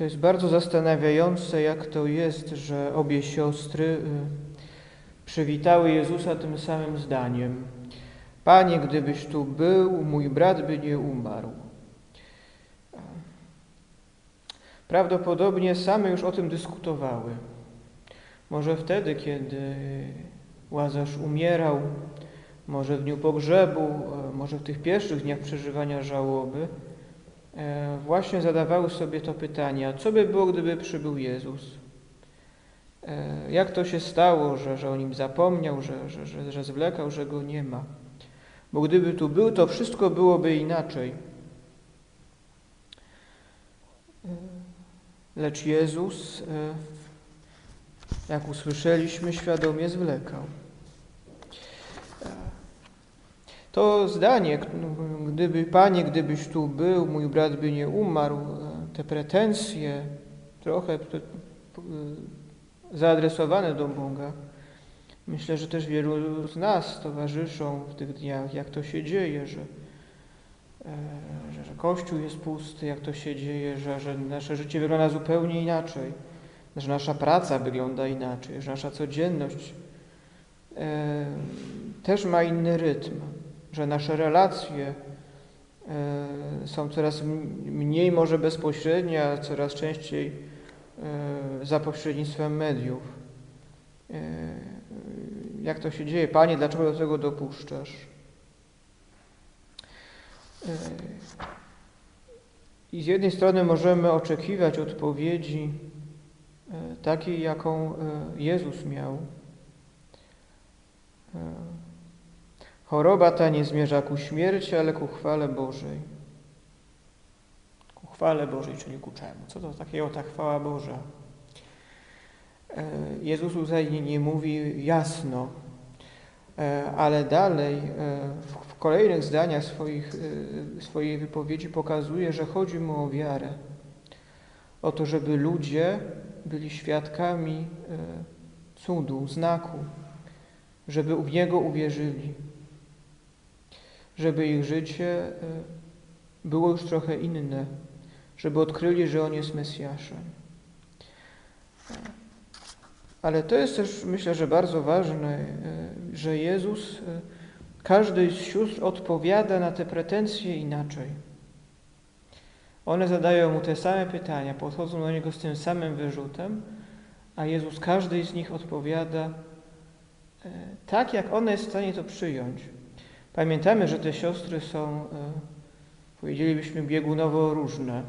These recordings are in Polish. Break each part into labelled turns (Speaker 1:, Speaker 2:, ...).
Speaker 1: To jest bardzo zastanawiające, jak to jest, że obie siostry y, przywitały Jezusa tym samym zdaniem. Panie, gdybyś tu był, mój brat by nie umarł. Prawdopodobnie same już o tym dyskutowały. Może wtedy, kiedy Łazarz umierał, może w dniu pogrzebu, może w tych pierwszych dniach przeżywania żałoby, właśnie zadawały sobie to pytanie, co by było, gdyby przybył Jezus? E, jak to się stało, że, że o nim zapomniał, że, że, że, że zwlekał, że go nie ma? Bo gdyby tu był, to wszystko byłoby inaczej. Lecz Jezus, jak usłyszeliśmy, świadomie zwlekał. To zdanie, gdyby Panie, gdybyś tu był, mój brat by nie umarł, te pretensje trochę zaadresowane do Boga, myślę, że też wielu z nas towarzyszą w tych dniach, jak to się dzieje, że, że, że Kościół jest pusty, jak to się dzieje, że, że nasze życie wygląda zupełnie inaczej, że nasza praca wygląda inaczej, że nasza codzienność e, też ma inny rytm że nasze relacje e, są coraz mniej może bezpośrednie, a coraz częściej e, za pośrednictwem mediów. E, jak to się dzieje? Panie, dlaczego do tego dopuszczasz? I z jednej strony możemy oczekiwać odpowiedzi takiej, jaką Jezus miał. Choroba ta nie zmierza ku śmierci, ale ku chwale Bożej. Ku chwale Bożej, czyli ku czemu? Co to takiego ta chwała Boża? E, Jezus tutaj nie, mówi jasno, e, ale dalej e, w kolejnych zdaniach swoich, swojej wypowiedzi pokazuje, że chodzi mu o wiarę. O to, żeby ludzie byli świadkami cudu, znaku, żeby w Niego uwierzyli żeby ich życie e, było już trochę inne, żeby odkryli, że On jest Mesjaszem. Ale to jest też, myślę, że bardzo ważne, e, że Jezus e, każdej z sióstr odpowiada na te pretensje inaczej. One zadają mu te same pytania, podchodzą do niego z tym samym wyrzutem, a Jezus każdej z nich odpowiada tak, jak ona jest w stanie to przyjąć. Pamiętamy, że te siostry są, e, powiedzielibyśmy, biegunowo różne.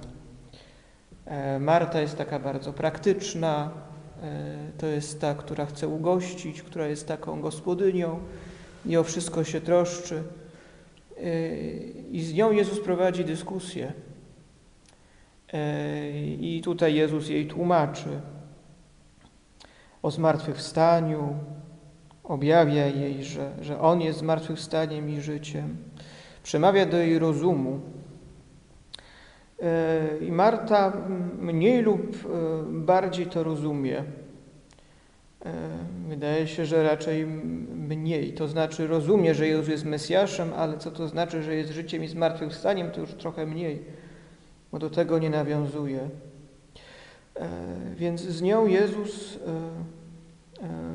Speaker 1: E, Marta jest taka bardzo praktyczna, e, to jest ta, która chce ugościć, która jest taką gospodynią i o wszystko się troszczy. I z nią Jezus prowadzi dyskusję. I tutaj Jezus jej tłumaczy o zmartwychwstaniu, objawia jej, że, że On jest zmartwychwstaniem i życiem. Przemawia do jej rozumu. E, I Marta mniej lub e, bardziej to rozumie. E, wydaje się, że raczej mniej. To znaczy rozumie, że Jezus jest Mesjaszem, ale co to znaczy, że jest życiem i zmartwychwstaniem, to już trochę mniej, bo do tego nie nawiązuje. Więc z nią Jezus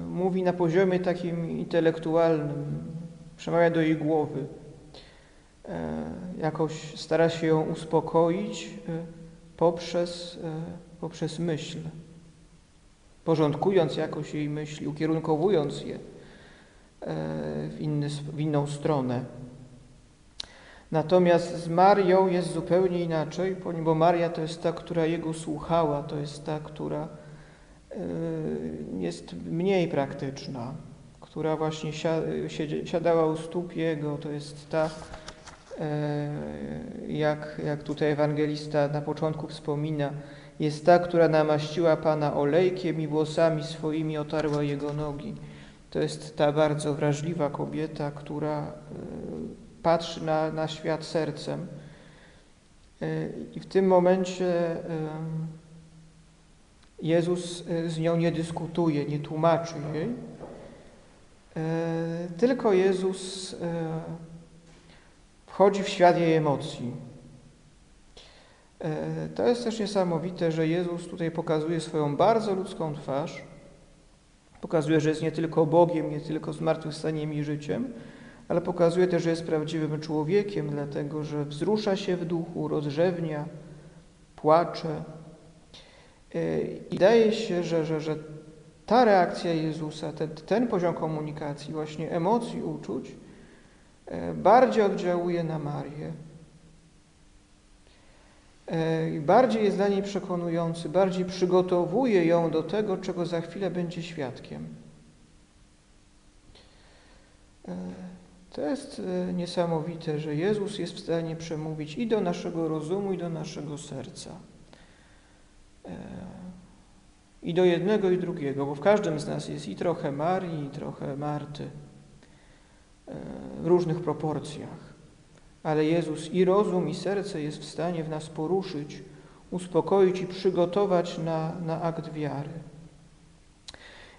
Speaker 1: mówi na poziomie takim intelektualnym, przemawia do jej głowy. E, jakoś stara się ją uspokoić e, poprzez, poprzez myśl, porządkując jakoś jej myśli, ukierunkowując je w, inny, w inną stronę. Natomiast z Marią jest zupełnie inaczej, bo Maria to jest ta, która Jego słuchała, to jest ta, która jest mniej praktyczna, która właśnie siadała u stóp Jego, to jest ta, y, jak, jak tutaj ewangelista na początku wspomina, jest ta, która namaściła Pana olejkiem i włosami swoimi otarła Jego nogi. To jest ta bardzo wrażliwa kobieta, która y, patrzy na, na świat sercem. I w tym momencie Jezus e, z nią nie dyskutuje, nie tłumaczy jej, e, tylko Jezus e, wchodzi w świat jej emocji. To jest też niesamowite, że Jezus tutaj pokazuje swoją bardzo ludzką twarz. Pokazuje, że jest nie tylko Bogiem, nie tylko zmartwychwstaniem i życiem, ale pokazuje też, że jest prawdziwym człowiekiem, dlatego że wzrusza się w duchu, rozrzewnia, płacze. E, I wydaje się, że, że, że ta reakcja Jezusa, ten, ten poziom komunikacji, właśnie emocji, uczuć, e, bardziej oddziałuje na Marię. E, bardziej jest dla niej przekonujący, bardziej przygotowuje ją do tego, czego za chwilę będzie świadkiem. To jest niesamowite, że Jezus jest w stanie przemówić i do naszego rozumu, i do naszego serca. I do jednego, i drugiego, bo w każdym z nas jest i trochę Marii, i trochę Marty w różnych proporcjach. Ale Jezus i rozum, i serce jest w stanie w nas poruszyć, uspokoić i przygotować na, na akt wiary.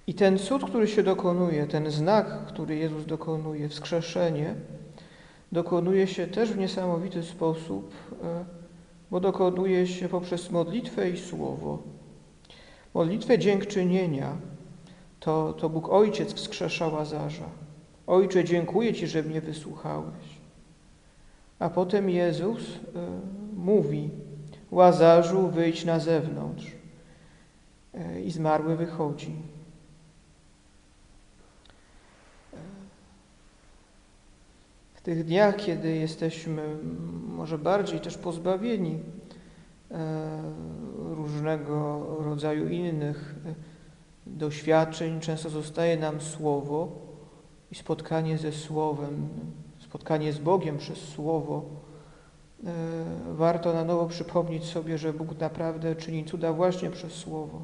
Speaker 1: I ten cud, który się dokonuje, ten znak, który Jezus dokonuje, wskrzeszenie, dokonuje się też w niesamowity sposób, e, bo dokonuje się poprzez modlitwę i słowo. Modlitwę dziękczynienia to, to Bóg Ojciec wskrzesza Łazarza. Ojcze, dziękuję Ci, że mnie wysłuchałeś. A potem Jezus y, mówi, Łazarzu, wyjdź na zewnątrz. Y, I zmarły wychodzi. W tych dniach, kiedy jesteśmy może bardziej też pozbawieni różnego rodzaju innych doświadczeń, często zostaje nam słowo i spotkanie ze słowem, spotkanie z Bogiem przez słowo. Warto na nowo przypomnieć sobie, że Bóg naprawdę czyni cuda właśnie przez słowo.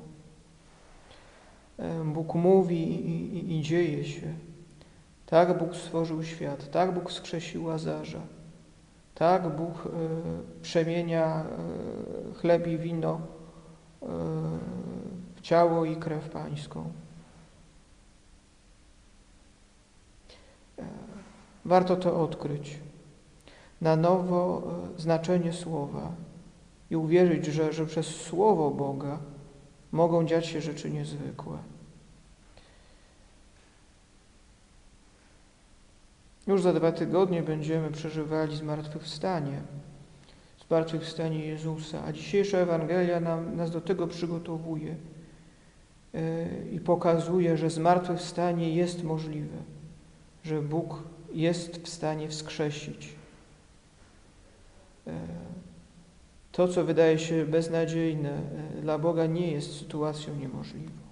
Speaker 1: Bóg mówi i, i, i dzieje się. Tak Bóg stworzył świat, tak Bóg skrzesił Łazarza. Tak Bóg przemienia chleb i wino ciało i krew pańską. Warto to odkryć, na nowo znaczenie słowa i uwierzyć, że, że przez słowo Boga mogą dziać się rzeczy niezwykłe. Już za dwa tygodnie będziemy przeżywali zmartwychwstanie, zmartwychwstanie Jezusa, a dzisiejsza Ewangelia nam, nas do tego przygotowuje yy, i pokazuje, że zmartwychwstanie jest możliwe, że Bóg jest w stanie wskrzesić. Yy, to, co wydaje się beznadziejne, yy, dla Boga nie jest sytuacją niemożliwą.